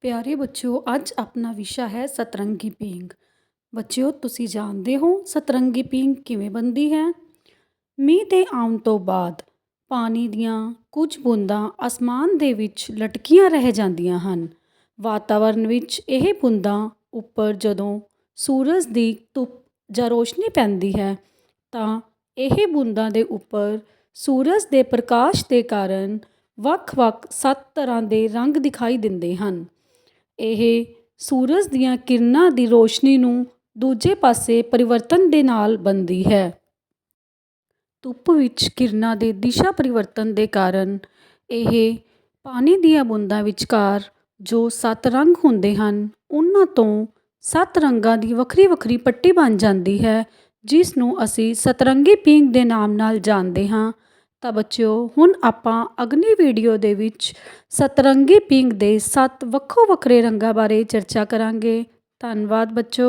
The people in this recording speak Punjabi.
ਪਿਆਰੇ ਬੱਚਿਓ, ਅੱਜ ਆਪਣਾ ਵਿਸ਼ਾ ਹੈ ਸਤਰੰਗੀ ਪੀਂਗ ਬੱਚਿਓ, ਤੁਸੀਂ ਜਾਣਦੇ ਹੋ ਸਤਰੰਗੀ ਪੀਂਗ ਕਿਵੇਂ ਬਣਦੀ ਹੈ? ਮੀਂਹ ਦੇ ਆਉਣ ਤੋਂ ਬਾਅਦ ਪਾਣੀ ਦੀਆਂ ਕੁਝ ਬੂੰਦਾਂ ਅਸਮਾਨ ਦੇ ਵਿੱਚ ਲਟਕੀਆਂ ਰਹਿ ਜਾਂਦੀਆਂ ਹਨ। ਵਾਤਾਵਰਨ ਵਿੱਚ ਇਹ ਬੂੰਦਾਂ ਉੱਪਰ ਜਦੋਂ ਸੂਰਜ ਦੀ ਧੁੱਪ ਜਾਂ ਰੋਸ਼ਨੀ ਪੈਂਦੀ ਹੈ, ਤਾਂ ਇਹ ਬੂੰਦਾਂ ਦੇ ਉੱਪਰ ਸੂਰਜ ਦੇ ਪ੍ਰਕਾਸ਼ ਦੇ ਕਾਰਨ ਵੱਖ-ਵੱਖ ਸੱਤ ਤਰ੍ਹਾਂ ਦੇ ਰੰਗ ਦਿਖਾਈ ਦਿੰਦੇ ਹਨ। ਇਹ ਸੂਰਜ ਦੀਆਂ ਕਿਰਨਾਂ ਦੀ ਰੋਸ਼ਨੀ ਨੂੰ ਦੂਜੇ ਪਾਸੇ ਪਰਿਵਰਤਨ ਦੇ ਨਾਲ ਬਣਦੀ ਹੈ। ਧੁੱਪ ਵਿੱਚ ਕਿਰਨਾਂ ਦੇ ਦਿਸ਼ਾ ਪਰਿਵਰਤਨ ਦੇ ਕਾਰਨ ਇਹ ਪਾਣੀ ਦੀਆਂ ਬੂੰਦਾਂ ਵਿਚਕਾਰ ਜੋ ਸੱਤ ਰੰਗ ਹੁੰਦੇ ਹਨ, ਉਹਨਾਂ ਤੋਂ ਸੱਤ ਰੰਗਾਂ ਦੀ ਵੱਖਰੀ ਵੱਖਰੀ ਪੱਟੀ ਬਣ ਜਾਂਦੀ ਹੈ, ਜਿਸ ਨੂੰ ਅਸੀਂ ਸਤਰੰਗੀ ਪੀਂਘ ਦੇ ਨਾਮ ਨਾਲ ਜਾਣਦੇ ਹਾਂ। ਤਾਂ ਬੱਚਿਓ, ਹੁਣ ਆਪਾਂ ਅਗਲੀ ਵੀਡੀਓ ਦੇ ਵਿੱਚ ਸਤਰੰਗੀ ਪਿੰਗ ਦੇ ਸੱਤ ਵੱਖੋ ਵੱਖਰੇ ਰੰਗਾਂ ਬਾਰੇ ਚਰਚਾ ਕਰਾਂਗੇ। ਧੰਨਵਾਦ ਬੱਚੋ